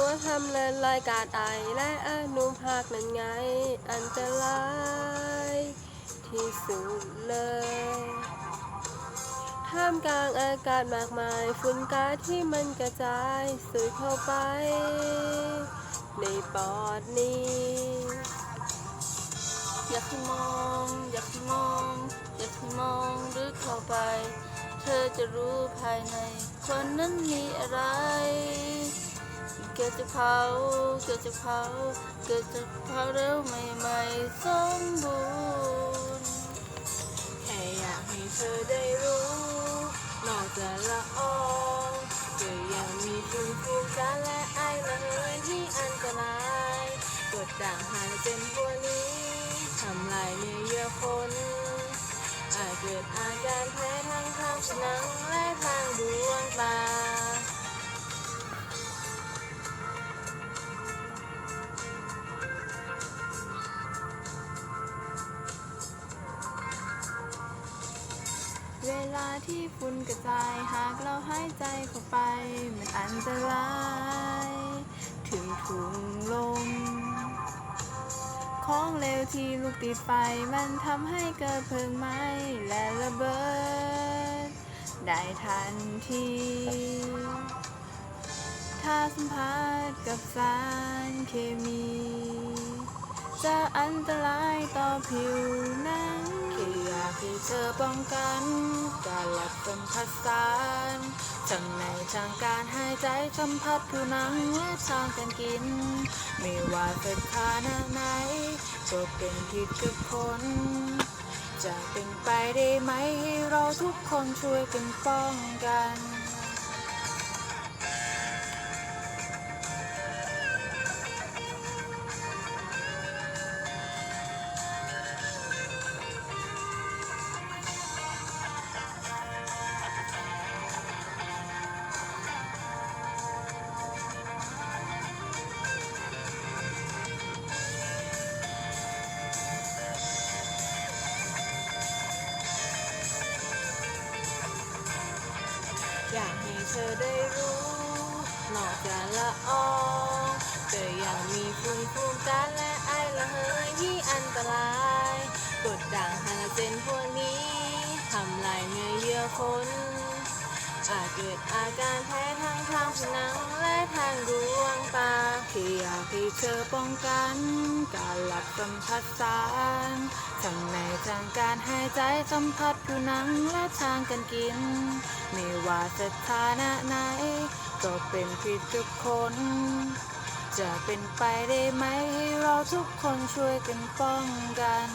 ตัวทำละลายกาดไอและอนุภาคนั้นไง อันตรายที่สุดเลย ท่ามกลางอากาศมากมาย ฝุ่นก๊าซที่มันกระจายสูดเข้าไป ในปอดนี้ อยากให้มอง อยากให้มอง อยากให้มองลึกเข้าไป เธอจะรู้ภายใน คนนั้นมีอะไร เกิดจากเขาเกิดจากเขาเกิดจากเขาเร็วใหม่ๆสมบูรณ์แค่อยากให้เธอได้รู้ นอกจากละอองก็ยังมีภูมิคุ้มกันและไอระเหยที่อันตรายกดด่างหายเป็นพวกนี้ทำลายเนื้อเยื่อคนอาจเกิดอาการแพ้ทางทางผินังและทางดวงตา เวลาที่ฝุ่นกระจายหากเราหายใจเข้าไป มันอันตรายถึงถุงลม ของเลวที่ลุกติดไฟมันทำให้เกิดเพลิงไหม้และระเบิด ได้ทันที ถ้าสัมผัสกับสารเคมี จะอันตรายต่อผิวหนังแค่อยา เธอป้องกันการหลับสัมผัสสานทั้งในทางการหายใจสัมผัสผิวหนังและทางการกิน ไม่ว่าสถานะไหนก็เป็นพิษกับคน จะเป็นไปได้ไหมให้เราทุกคนช่วยกันป้องกัน อยากให้เธอได้รู้ นอกจากละอองแต่ยังมีภูมิคุ้มกันและไอระเหยที่อันตราย กดด่างฮาลาเจนพวกนี้ทำลายเนื้อเยื่อคนอาจเกิดอาการแพ้ทางทางผิวหนังและทางดวงตาแค่อยากให้เธอป้องกัน การหลับสัมผัสสาร ทั้งในทางการหายใจสัมผัสผิวหนังและทางการกิน ไม่ว่าสถานะไหน ก็เป็นผิดทุกคน จะเป็นไปได้ไหมให้เราทุกคนช่วยกันป้องกัน